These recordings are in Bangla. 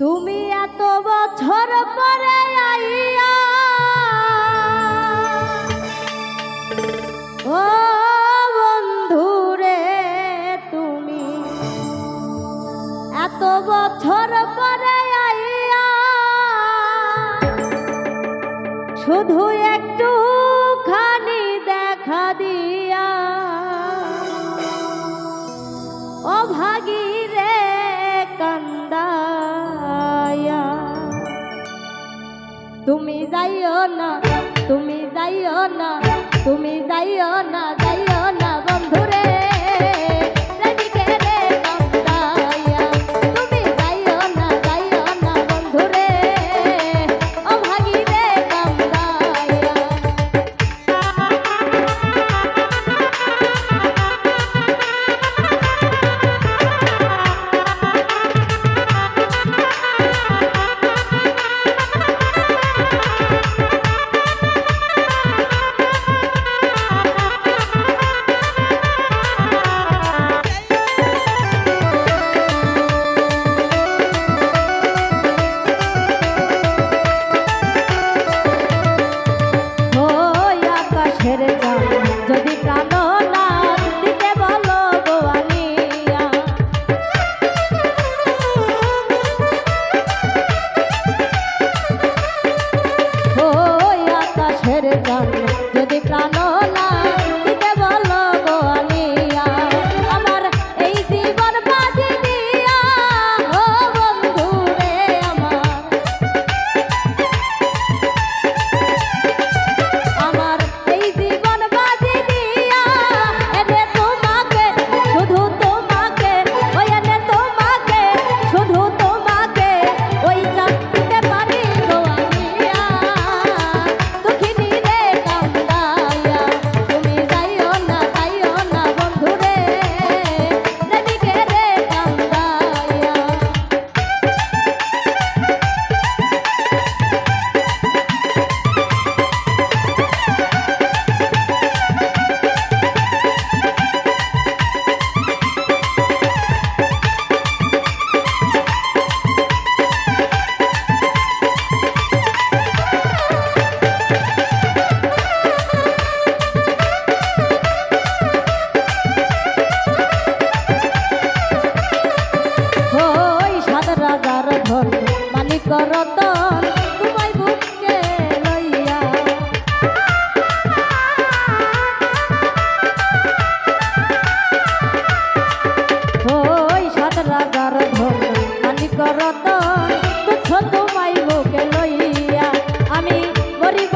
তুমি এত বছর পরে আইয়া ও বন্ধুরে তুমি এত বছর পরে আইয়া শুধু একটু তুমি যাইও না তুমি যাইও না তুমি যাইও না যাই তুচ্ছ তোমায় বুকে লইয়া আমি গরিব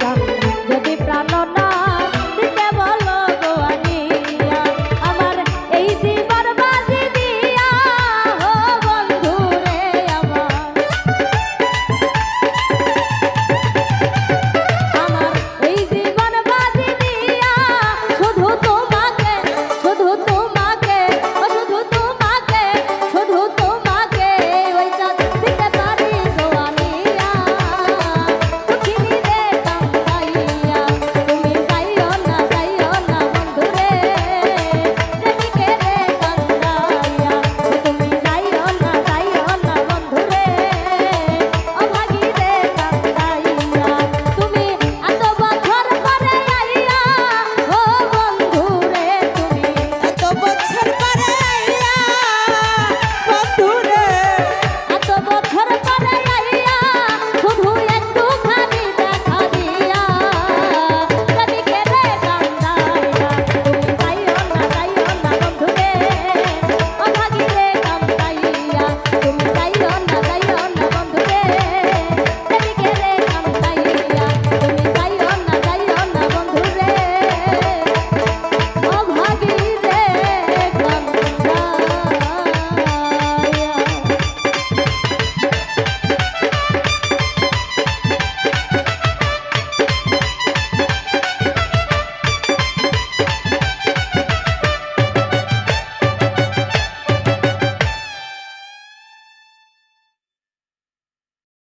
যাও যদি প্রাণ না